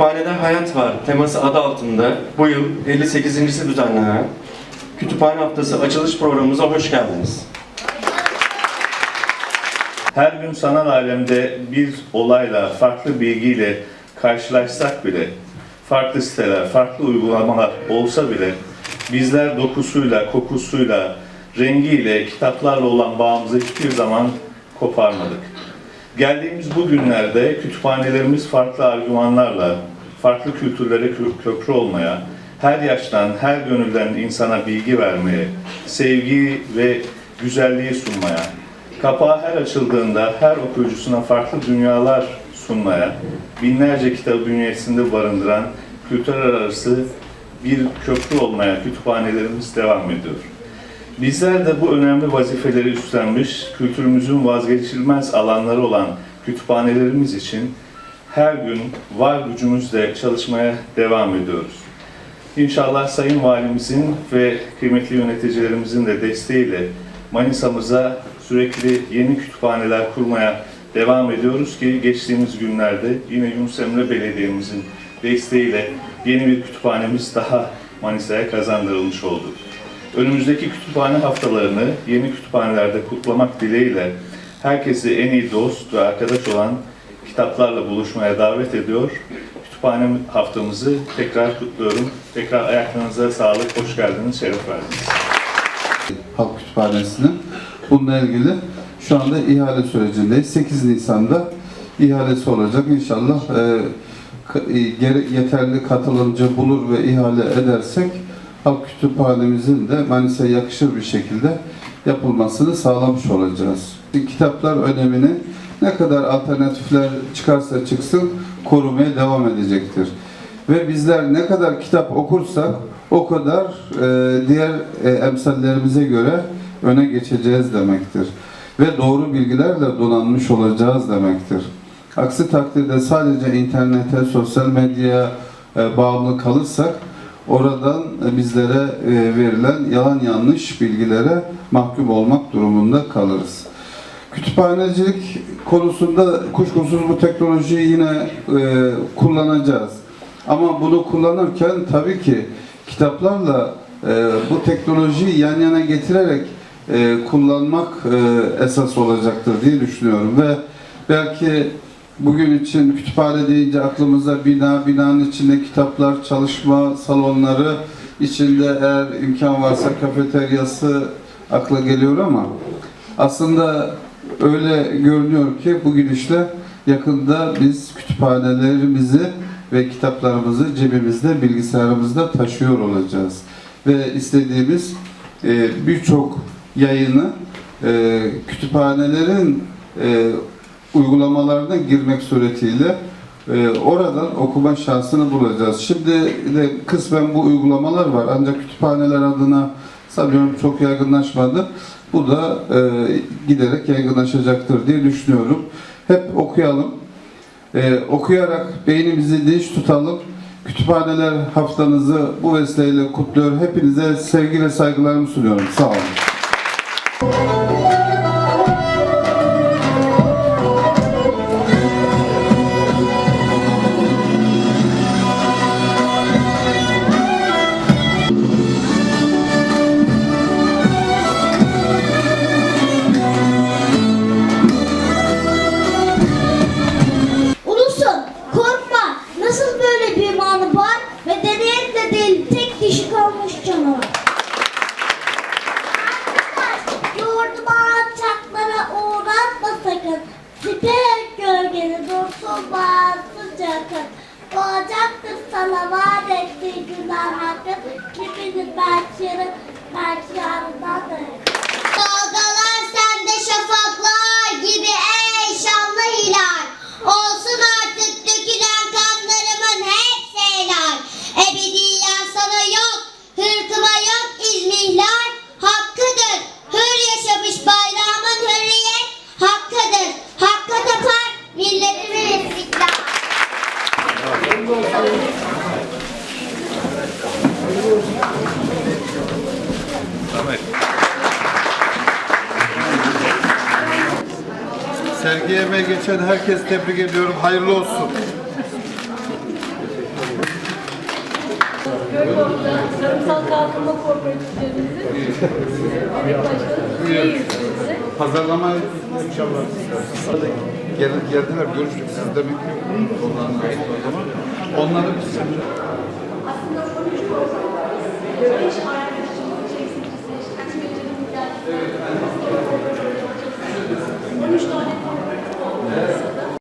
Kütüphanede Hayat Var teması adı altında bu yıl 58.si düzenlenen Kütüphane Haftası açılış programımıza hoş geldiniz. Her gün sanal alemde bir olayla, farklı bilgiyle karşılaşsak bile, farklı siteler, farklı uygulamalar olsa bile bizler dokusuyla, kokusuyla, rengiyle, kitaplarla olan bağımızı hiçbir zaman koparmadık. Geldiğimiz bu günlerde kütüphanelerimiz farklı argümanlarla, farklı kültürlere kö- köprü olmaya, her yaştan, her gönülden insana bilgi vermeye, sevgi ve güzelliği sunmaya, kapağı her açıldığında her okuyucusuna farklı dünyalar sunmaya, binlerce kitabı bünyesinde barındıran kültürler arası bir köprü olmaya kütüphanelerimiz devam ediyor. Bizler de bu önemli vazifeleri üstlenmiş, kültürümüzün vazgeçilmez alanları olan kütüphanelerimiz için her gün var gücümüzle çalışmaya devam ediyoruz. İnşallah Sayın Valimizin ve kıymetli yöneticilerimizin de desteğiyle Manisa'mıza sürekli yeni kütüphaneler kurmaya devam ediyoruz ki geçtiğimiz günlerde yine Yunus Emre Belediye'mizin desteğiyle yeni bir kütüphanemiz daha Manisa'ya kazandırılmış oldu. Önümüzdeki kütüphane haftalarını yeni kütüphanelerde kutlamak dileğiyle herkesi en iyi dost ve arkadaş olan kitaplarla buluşmaya davet ediyor. Kütüphane haftamızı tekrar kutluyorum. Tekrar ayaklarınıza sağlık, hoş geldiniz, şeref verdiniz. Halk Kütüphanesi'nin bununla ilgili şu anda ihale sürecindeyiz. 8 Nisan'da ihalesi olacak. İnşallah e, e, yeterli katılımcı bulur ve ihale edersek Halk Kütüphanemizin de Manisa'ya yakışır bir şekilde yapılmasını sağlamış olacağız. Kitaplar önemini ne kadar alternatifler çıkarsa çıksın korumaya devam edecektir. Ve bizler ne kadar kitap okursak o kadar e, diğer e, emsallerimize göre öne geçeceğiz demektir. Ve doğru bilgilerle donanmış olacağız demektir. Aksi takdirde sadece internete, sosyal medyaya e, bağımlı kalırsak oradan e, bizlere e, verilen yalan yanlış bilgilere mahkum olmak durumunda kalırız. Kütüphanecilik konusunda kuşkusuz bu teknolojiyi yine e, kullanacağız. Ama bunu kullanırken tabii ki kitaplarla e, bu teknolojiyi yan yana getirerek e, kullanmak e, esas olacaktır diye düşünüyorum ve belki bugün için kütüphane deyince aklımıza bina, binanın içinde kitaplar, çalışma salonları, içinde eğer imkan varsa kafeteryası akla geliyor ama aslında öyle görünüyor ki bu gidişle yakında biz kütüphanelerimizi ve kitaplarımızı cebimizde, bilgisayarımızda taşıyor olacağız. Ve istediğimiz e, birçok yayını e, kütüphanelerin e, uygulamalarına girmek suretiyle e, oradan okuma şansını bulacağız. Şimdi de kısmen bu uygulamalar var ancak kütüphaneler adına sanıyorum çok yaygınlaşmadı. Bu da e, giderek yaygınlaşacaktır diye düşünüyorum. Hep okuyalım. E, okuyarak beynimizi dinç tutalım. Kütüphaneler haftanızı bu vesileyle kutluyor. Hepinize sevgi ve saygılarımı sunuyorum. Sağ olun. Bağırsın yakın. Doğacaktır sana vaat ettiği günler hakkı. Hepiniz belki yarın, belki yarından Sergiye emeği geçen herkes tebrik ediyorum. Hayırlı olsun. Tarımsal Kalkınma Kooperatiflerimizin evet başkanı. Pazarlama inşallah. Gel, geldiler görüştük siz de bekliyorsunuz onların o zaman. Onları biz Aslında